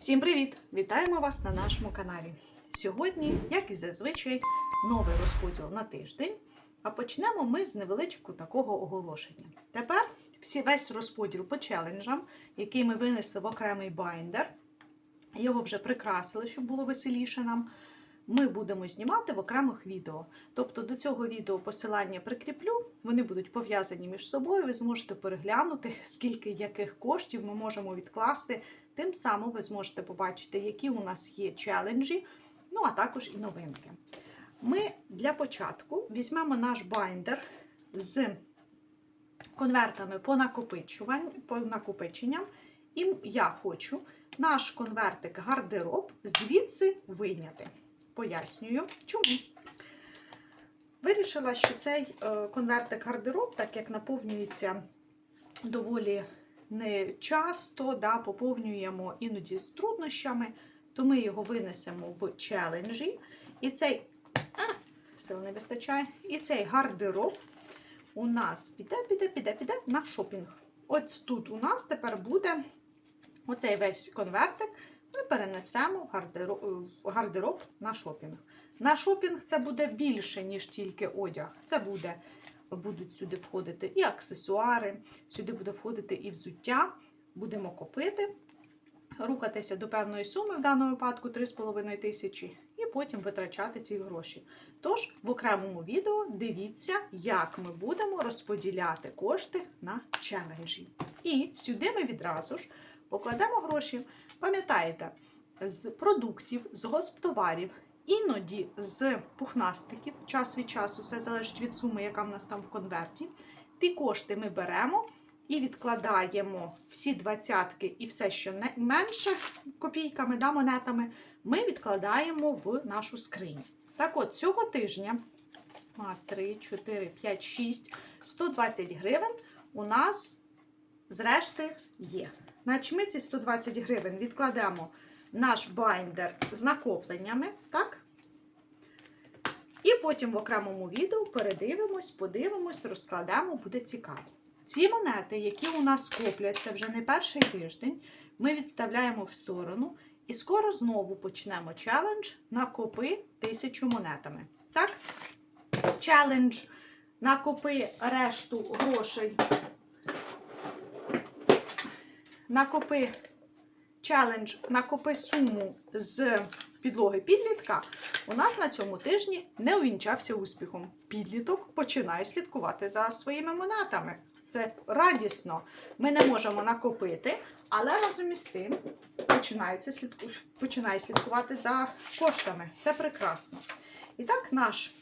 Всім привіт! Вітаємо вас на нашому каналі. Сьогодні, як і зазвичай, новий розподіл на тиждень. А почнемо ми з невеличкого такого оголошення. Тепер всі, весь розподіл по челенджам, який ми винесли в окремий байндер, його вже прикрасили, щоб було веселіше нам. Ми будемо знімати в окремих відео. Тобто до цього відео посилання прикріплю, вони будуть пов'язані між собою. Ви зможете переглянути, скільки яких коштів ми можемо відкласти. Тим самим ви зможете побачити, які у нас є челенджі, ну а також і новинки. Ми для початку візьмемо наш байндер з конвертами по по накопиченням. І я хочу наш конвертик гардероб звідси вийняти. Пояснюю, чому. Вирішила, що цей е, конвертик гардероб, так як наповнюється доволі не часто, да, поповнюємо іноді з труднощами, то ми його винесемо в челенджі. І цей а, сил не вистачає. І цей гардероб у нас піде, піде, піде, піде на шопінг. Ось тут у нас тепер буде оцей весь конвертик. Ми перенесемо в гардероб на шопінг. На шопінг це буде більше, ніж тільки одяг. Це буде, будуть сюди входити і аксесуари, сюди буде входити і взуття. Будемо копити, рухатися до певної суми, в даному випадку 3,5 тисячі, і потім витрачати ці гроші. Тож, в окремому відео дивіться, як ми будемо розподіляти кошти на челенджі. І сюди ми відразу ж покладемо гроші. Пам'ятаєте, з продуктів, з госптоварів, іноді з пухнастиків, час від часу, все залежить від суми, яка в нас там в конверті. Ті кошти ми беремо і відкладаємо всі двадцятки і все, що менше копійками, да, монетами, ми відкладаємо в нашу скриню. Так от, цього тижня 3, 4, 5, 6, 120 гривень у нас зрешти є. Значить, ми ці 120 гривень відкладемо наш байндер з накопленнями, так? Потім в окремому відео передивимось, подивимось, розкладемо, буде цікаво. Ці монети, які у нас копляться вже не перший тиждень, ми відставляємо в сторону і скоро знову почнемо челендж накопи тисячу монетами. Так? Челендж накопи решту грошей накопи челендж, накопи суму з підлоги підлітка, у нас на цьому тижні не увінчався успіхом. Підліток починає слідкувати за своїми монетами. Це радісно. Ми не можемо накопити, але разом із тим слідку... починає слідкувати за коштами. Це прекрасно. І так, наш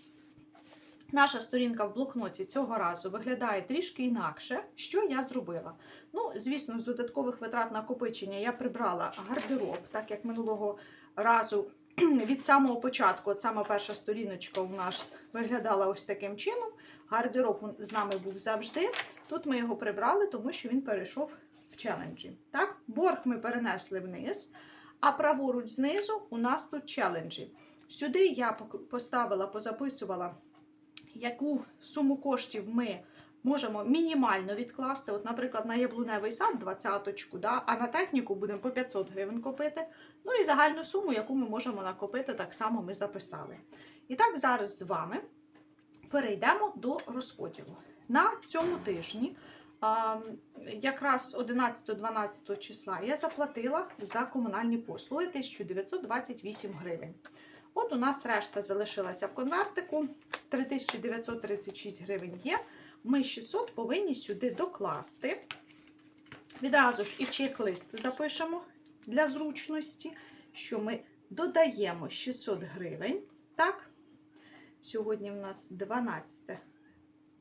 Наша сторінка в блокноті цього разу виглядає трішки інакше. Що я зробила? Ну, звісно, з додаткових витрат накопичення я прибрала гардероб, так як минулого разу від самого початку, от сама перша сторіночка у нас виглядала ось таким чином. Гардероб з нами був завжди. Тут ми його прибрали, тому що він перейшов в челенджі. Так, борг ми перенесли вниз, а праворуч знизу у нас тут челенджі. Сюди я поставила, позаписувала яку суму коштів ми можемо мінімально відкласти. От, наприклад, на яблуневий сад 20 да, а на техніку будемо по 500 гривень купити. Ну і загальну суму, яку ми можемо накопити, так само ми записали. І так, зараз з вами перейдемо до розподілу. На цьому тижні. Якраз 11-12 числа я заплатила за комунальні послуги 1928 гривень. От у нас решта залишилася в конвертику. 3936 гривень є. Ми 600 повинні сюди докласти. Відразу ж і чек-лист запишемо для зручності, що ми додаємо 600 гривень. Так, сьогодні в нас 12.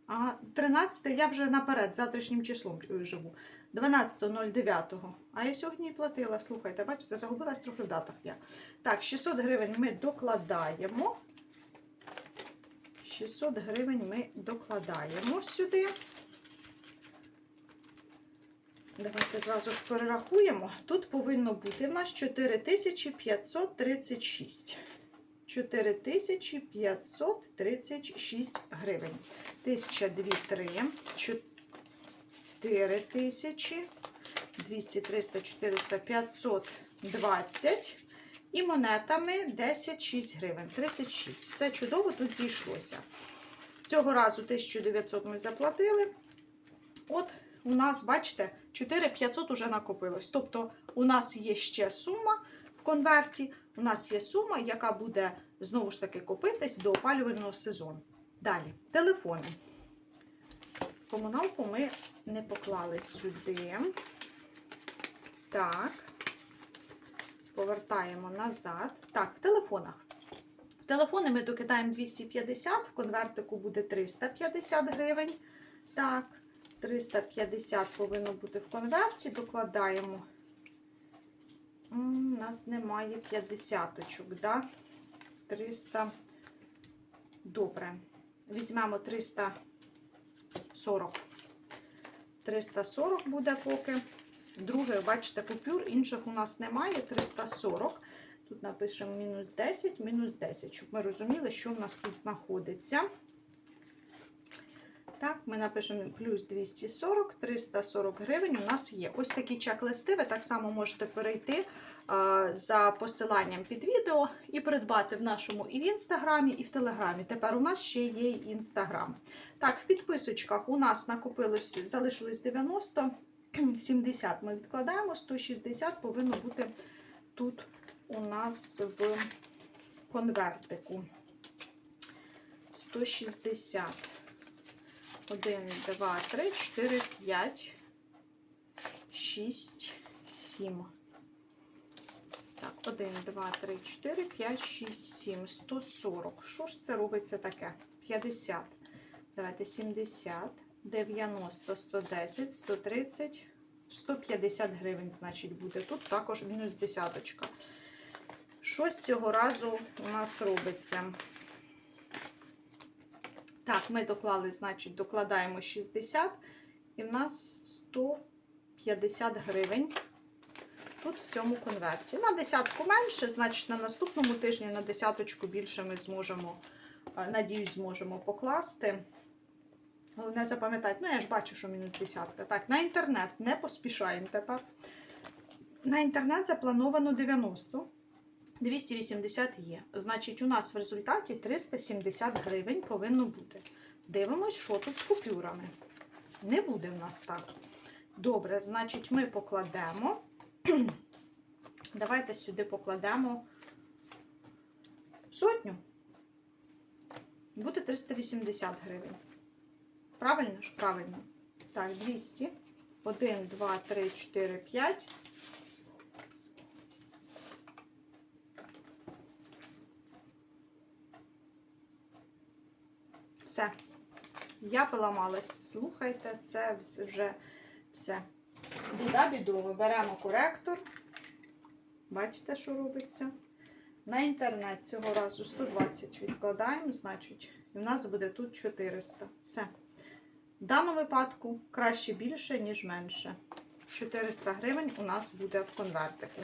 А 13 я вже наперед, завтрашнім числом живу. 12.09. А я сьогодні і платила. Слухайте, бачите, загубилась трохи в датах я. Так, 600 гривень ми докладаємо. 600 гривень ми докладаємо сюди. Давайте зразу ж перерахуємо. Тут повинно бути в нас 4536. 4536 гривень. 1002, 3, 4 200, 300, 400, 500, 20 і монетами 10, 6 гривень, 36. Все чудово тут зійшлося. Цього разу 1900 ми заплатили. От у нас, бачите, 4500 уже накопилось. Тобто, у нас є ще сума в конверті, у нас є сума, яка буде знову ж таки копитись до опалювального сезону. Далі, телефони. Комуналку ми не поклали сюди. Так. Повертаємо назад. Так, в телефонах. В телефони ми докидаємо 250, в конвертику буде 350 гривень. Так, 350 повинно бути в конверті. Докладаємо. У нас немає 50 очок, да? 300. Добре. Візьмемо 340. 340 буде поки. Друге, бачите, купюр, інших у нас немає. 340. Тут напишемо мінус 10, мінус 10, щоб ми розуміли, що в нас тут знаходиться. Так, ми напишемо плюс 240, 340 гривень у нас є. Ось такі чек-листи. Ви так само можете перейти за посиланням під відео і придбати в нашому і в інстаграмі, і в телеграмі. Тепер у нас ще є і інстаграм. Так, в підписочках у нас накопилось, залишилось 90, 70 ми відкладаємо, 160 повинно бути тут у нас в конвертику. 160. 1, 2, 3, 4, 5, 6, 7. Так, 1, 2, 3, 4, 5, 6, 7, 140. Що ж це робиться таке? 50. Давайте 70, 90, 110, 130, 150 гривень, значить, буде. Тут також мінус десяточка. З цього разу у нас робиться? Так, ми доклали, значить, докладаємо 60, і в нас 150 гривень тут в цьому конверті. На десятку менше, значить, на наступному тижні на десяточку більше ми зможемо, е, надіюсь, зможемо покласти. Головне запам'ятати, ну я ж бачу, що мінус десятка. Так, на інтернет не поспішаємо тепер. На інтернет заплановано 90. 280 є. Значить, у нас в результаті 370 гривень повинно бути. Дивимось, що тут з купюрами. Не буде в нас так. Добре, значить, ми покладемо. Давайте сюди покладемо сотню. Буде 380 гривень. Правильно ж? Правильно. Так, 200. 1, 2, 3, 4, 5. Все. Я поламалась. Слухайте, це вже все. Біда бідова. Беремо коректор. Бачите, що робиться? На інтернет цього разу 120 відкладаємо, значить, і в нас буде тут 400. Все. В даному випадку краще більше, ніж менше. 400 гривень у нас буде в конвертику.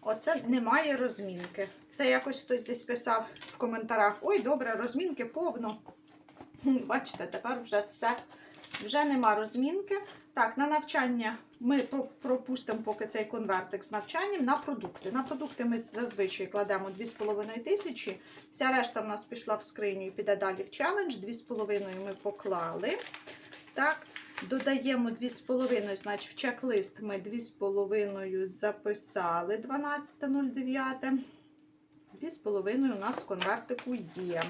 Оце немає розмінки. Це якось хтось десь писав в коментарях: ой, добре, розмінки повно. Бачите, тепер вже все. Вже нема розмінки. Так, на навчання ми пропустимо поки цей конвертик з навчанням на продукти. На продукти ми зазвичай кладемо 2,5 тисячі. Вся решта в нас пішла в скриню і піде далі в челендж. 2,5 ми поклали. Так, додаємо 2,5, значить в чек-лист ми 2,5 записали 12.09. 2,5 у нас конвертику є.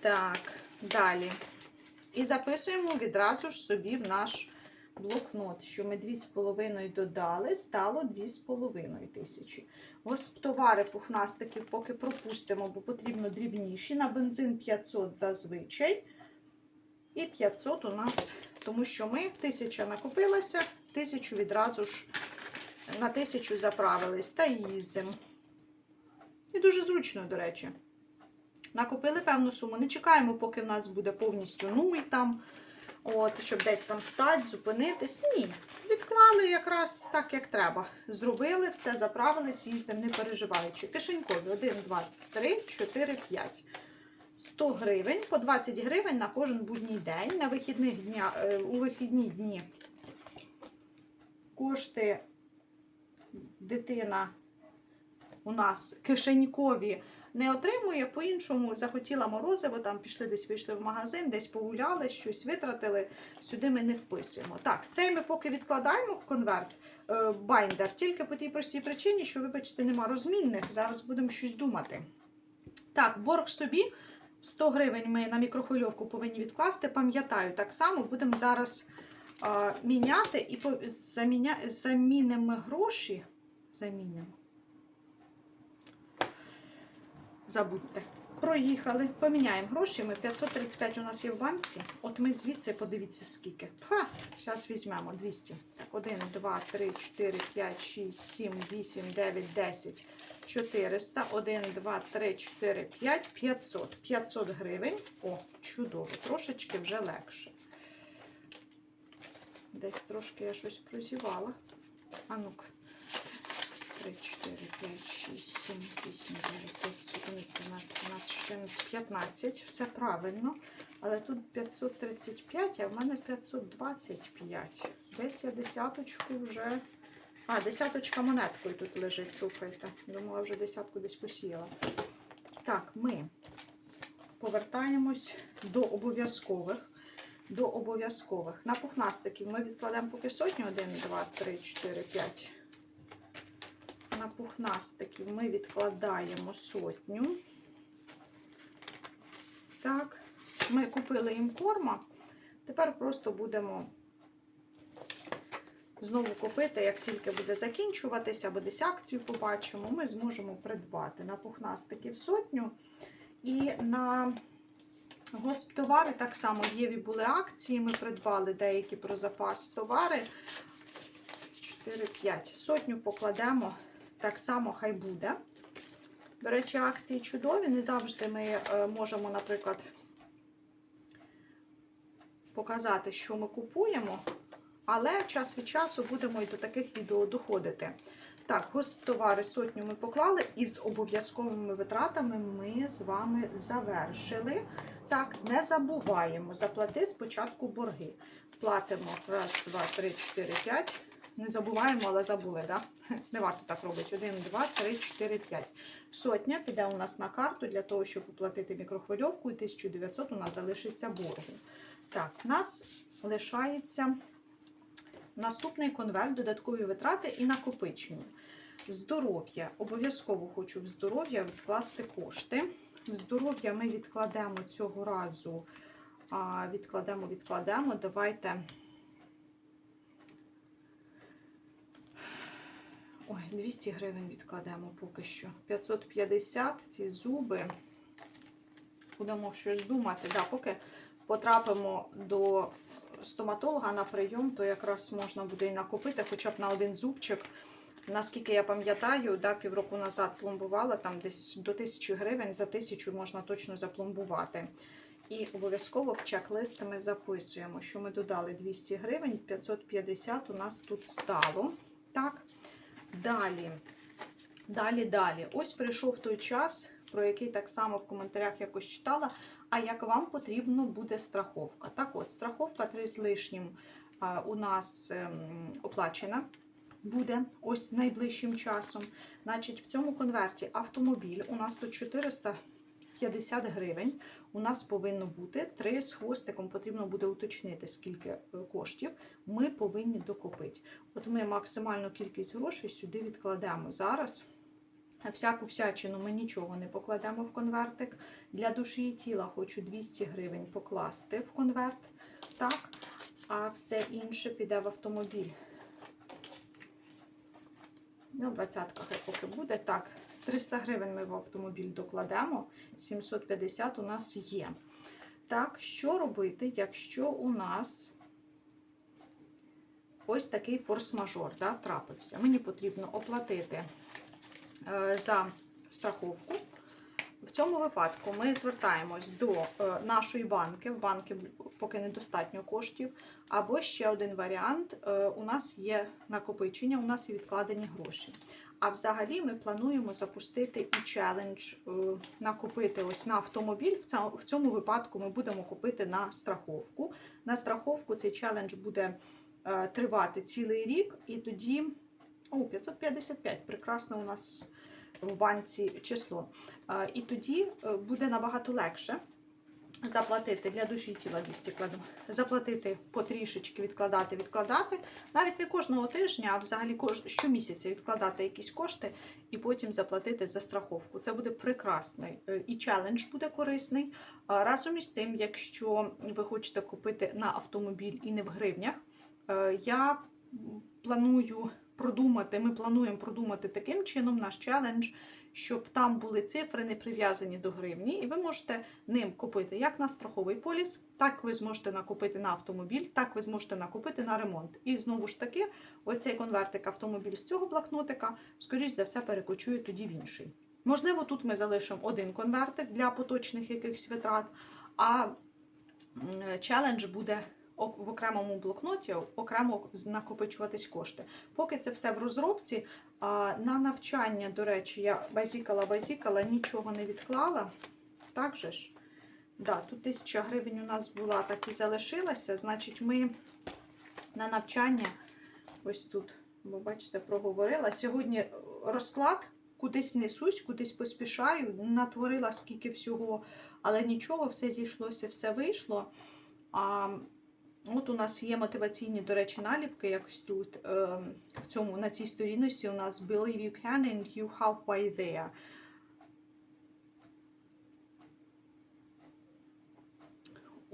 Так, далі. І записуємо відразу ж собі в наш блокнот, що ми 2,5 додали, стало 2,5 тисячі. Госптовари пухнастики поки пропустимо, бо потрібно дрібніші. На бензин 500 зазвичай. І 500 у нас, тому що ми 1000 накопилася, 1000 відразу ж на 1000 заправились та їздимо. І дуже зручно, до речі. Накопили певну суму. Не чекаємо, поки в нас буде повністю нуль там, от, щоб десь там стати, зупинитись. Ні. Відклали якраз так, як треба. Зробили, все заправились, їздимо, не переживаючи. Кишенькові 1, 2, 3, 4, 5. 100 гривень, по 20 гривень на кожен будній день. На вихідних дня, е, у вихідні дні кошти дитина у нас кишенькові не отримує, по-іншому захотіла морозиво, там пішли десь вийшли в магазин, десь погуляли, щось витратили. Сюди ми не вписуємо. Так, цей ми поки відкладаємо в конверт е, байндер, тільки по тій простій причині, що, вибачте, нема розмінних. Зараз будемо щось думати. Так, борг собі 100 гривень ми на мікрохвильовку повинні відкласти. Пам'ятаю, так само будемо зараз е, міняти і заміня, замінимо гроші. Замінимо. Забудьте. Проїхали, поміняємо гроші. Ми 535 у нас є в банці. От ми звідси подивіться скільки. Ха, зараз візьмемо 200. Так, 1, 2, 3, 4, 5, 6, 7, 8, 9, 10, 400. 1, 2, 3, 4, 5, 500. 500 гривень. О, чудово. Трошечки вже легше. Десь трошки я щось прозівала. А ну-ка. 3, 4, 5, 6, 7, 8, 9, 10, 11, 12, 13, 14, 15. Все правильно. Але тут 535, а в мене 525. Десь я десяточку вже. А, десяточка монеткою тут лежить, слухайте. Думала, вже десятку десь посіяла. Так, ми повертаємось до обов'язкових. До обов'язкових. На пухнастиків ми відкладемо поки сотню. 1, 2, 3, 4, 5 на пухнастиків ми відкладаємо сотню. Так, ми купили їм корма. Тепер просто будемо знову купити, як тільки буде закінчуватися, або десь акцію побачимо, ми зможемо придбати на пухнастиків сотню. І на госптовари так само в Єві були акції. Ми придбали деякі про запас товари. 4-5. Сотню покладемо так само хай буде. До речі, акції чудові. Не завжди ми е, можемо, наприклад, показати, що ми купуємо, але час від часу будемо і до таких відео доходити. Так, госптовари сотню ми поклали, і з обов'язковими витратами ми з вами завершили. Так, не забуваємо заплати спочатку борги. Платимо раз, два, три, чотири, п'ять. Не забуваємо, але забули, да? Не варто так робити. 1, 2, 3, 4, 5. Сотня піде у нас на карту для того, щоб оплатити мікрохвильовку, і 1900 у нас залишиться боргу. Так, у нас лишається наступний конверт, додаткові витрати і накопичення. Здоров'я. Обов'язково хочу в здоров'я відкласти кошти. В здоров'я ми відкладемо цього разу. Відкладемо, відкладемо. Давайте. Ой, 200 гривень відкладемо поки що. 550 ці зуби. Будемо щось думати. Да, поки потрапимо до стоматолога на прийом, то якраз можна буде і накопити хоча б на один зубчик. Наскільки я пам'ятаю, да, півроку назад пломбувала, там десь до 1000 гривень, за 1000 можна точно запломбувати. І обов'язково в чек-лист ми записуємо, що ми додали 200 гривень, 550 у нас тут стало. Так. Далі, далі, далі. Ось прийшов той час, про який так само в коментарях якось читала. А як вам потрібно буде страховка? Так от, страховка 3 з лишнім у нас ем, оплачена буде ось найближчим часом. Значить, в цьому конверті автомобіль у нас тут 450 гривень. У нас повинно бути 3 з хвостиком, потрібно буде уточнити, скільки е, коштів ми повинні докупити. От ми максимальну кількість грошей сюди відкладемо зараз. Всяку всячину ми нічого не покладемо в конвертик. Для душі і тіла хочу 200 гривень покласти в конверт. Так, а все інше піде в автомобіль. Ну, двадцятка хай поки буде. Так, 300 гривень ми в автомобіль докладемо. 750 у нас є. Так, що робити, якщо у нас ось такий форс-мажор да, трапився? Мені потрібно оплатити е, за страховку. В цьому випадку ми звертаємось до е, нашої банки. В банки поки недостатньо коштів. Або ще один варіант: е, у нас є накопичення, у нас є відкладені гроші. А взагалі ми плануємо запустити і челендж, е, накопити ось на автомобіль. В цьому, випадку ми будемо купити на страховку. На страховку цей челендж буде е, тривати цілий рік, і тоді. О, 555, прекрасне у нас в банці число. Е, І тоді буде набагато легше заплатити для душі і тіла 200 кладемо. Заплатити потрішечки, відкладати, відкладати. Навіть не кожного тижня, а взагалі щомісяця відкладати якісь кошти і потім заплатити за страховку. Це буде прекрасний е, і челендж буде корисний. Разом із тим, якщо ви хочете купити на автомобіль і не в гривнях, е, я планую продумати, ми плануємо продумати таким чином наш челендж, щоб там були цифри не прив'язані до гривні, і ви можете ним купити як на страховий поліс, так ви зможете накупити на автомобіль, так ви зможете накупити на ремонт. І знову ж таки, оцей конвертик автомобіль з цього блокнотика, скоріш за все, перекочує тоді в інший. Можливо, тут ми залишимо один конвертик для поточних якихось витрат, а челендж буде в окремому блокноті окремо накопичуватись кошти. Поки це все в розробці, а, на навчання, до речі, я базікала, базікала, нічого не відклала. Так же ж? Да, тут 1000 гривень у нас була, так і залишилася. Значить, ми на навчання, ось тут, бо бачите, проговорила. Сьогодні розклад, кудись несусь, кудись поспішаю, натворила скільки всього, але нічого, все зійшлося, все вийшло. А, От у нас є мотиваційні, до речі, наліпки якось тут. Е, в цьому, на цій сторіночці у нас Believe you can and you halfway there.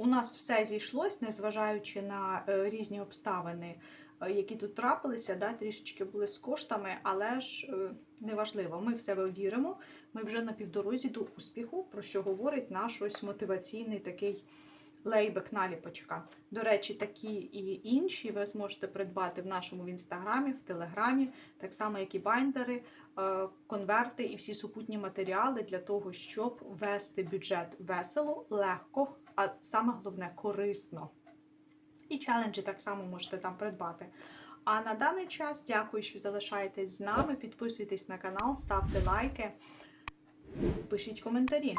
У нас все зійшлось, незважаючи на е, різні обставини, е, які тут трапилися, да, трішечки були з коштами, але ж е, неважливо. Ми в себе віримо, ми вже на півдорозі до успіху, про що говорить наш ось мотиваційний такий лейбек наліпочка. До речі, такі і інші ви зможете придбати в нашому в інстаграмі, в телеграмі, так само, як і байндери, е, конверти і всі супутні матеріали для того, щоб вести бюджет весело, легко, а саме головне корисно. І челенджі так само можете там придбати. А на даний час дякую, що залишаєтесь з нами. Підписуйтесь на канал, ставте лайки, пишіть коментарі.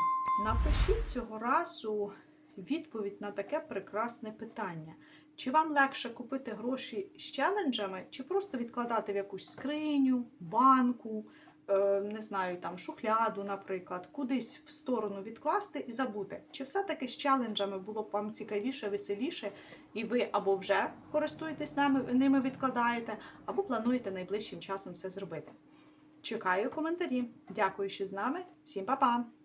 Напишіть цього разу відповідь на таке прекрасне питання. Чи вам легше купити гроші з челенджами, чи просто відкладати в якусь скриню, банку, е, не знаю, там шухляду, наприклад, кудись в сторону відкласти і забути? Чи все-таки з челенджами було б вам цікавіше, веселіше, і ви або вже користуєтесь ними, відкладаєте, або плануєте найближчим часом все зробити? Чекаю коментарі. Дякую, що з нами. Всім па-па!